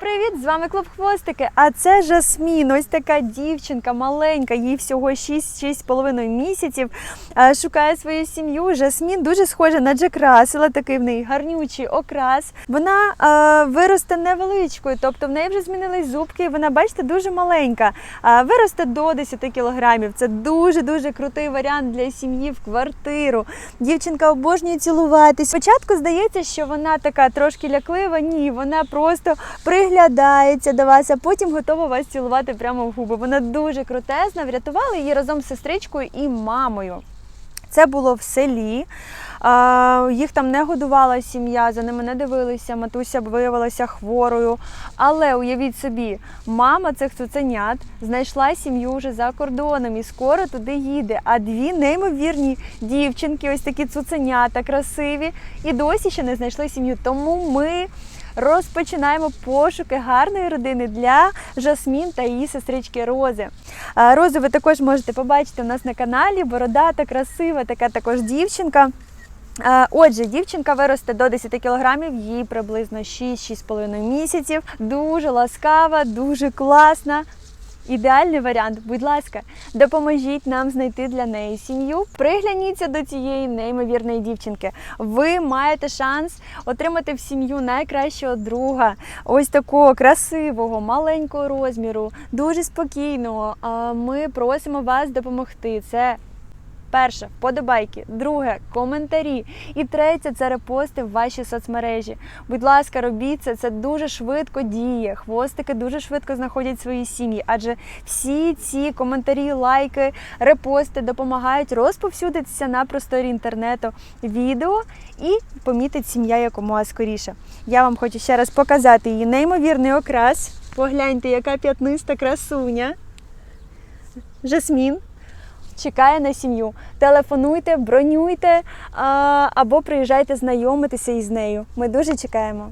Привіт, з вами клуб Хвостики. А це Жасмін. Ось така дівчинка маленька, їй всього 6-6,5 місяців. е, Шукає свою сім'ю. Жасмін дуже схожа на Джек Рассела, такий в неї гарнючий окрас. Вона е, виросте невеличкою, тобто в неї вже змінились зубки. і Вона, бачите, дуже маленька. Е, виросте до 10 кілограмів. Це дуже дуже крутий варіант для сім'ї в квартиру. Дівчинка обожнює цілуватись. Спочатку здається, що вона така трошки ляклива. Ні, вона просто приглядається до вас, а потім готова вас цілувати прямо в губи. Вона дуже крутезна. Врятували її разом з сестричкою і мамою. Це було в селі. Їх там не годувала сім'я, за ними не дивилися. Матуся виявилася хворою. Але уявіть собі, мама цих цуценят знайшла сім'ю вже за кордоном і скоро туди їде. А дві неймовірні дівчинки, ось такі цуценята, красиві, і досі ще не знайшли сім'ю. Тому ми. Розпочинаємо пошуки гарної родини для Жасмін та її сестрички Рози. Розу ви також можете побачити у нас на каналі. Бородата, красива, така також дівчинка. Отже, дівчинка виросте до 10 кілограмів, їй приблизно 6-6,5 місяців. Дуже ласкава, дуже класна. Ідеальний варіант, будь ласка, допоможіть нам знайти для неї сім'ю. Пригляніться до цієї неймовірної дівчинки. Ви маєте шанс отримати в сім'ю найкращого друга, ось такого красивого, маленького розміру, дуже спокійного. Ми просимо вас допомогти. Це Перше вподобайки, друге коментарі. І третє це репости в ваші соцмережі. Будь ласка, робіть це, це дуже швидко діє. Хвостики дуже швидко знаходять свої сім'ї, адже всі ці коментарі, лайки, репости допомагають розповсюдитися на просторі інтернету відео і помітить сім'я якомога скоріше. Я вам хочу ще раз показати її неймовірний окрас. Погляньте, яка п'ятниста красуня. Жасмін чекає на сім'ю. Телефонуйте, бронюйте або приїжджайте знайомитися із нею. Ми дуже чекаємо.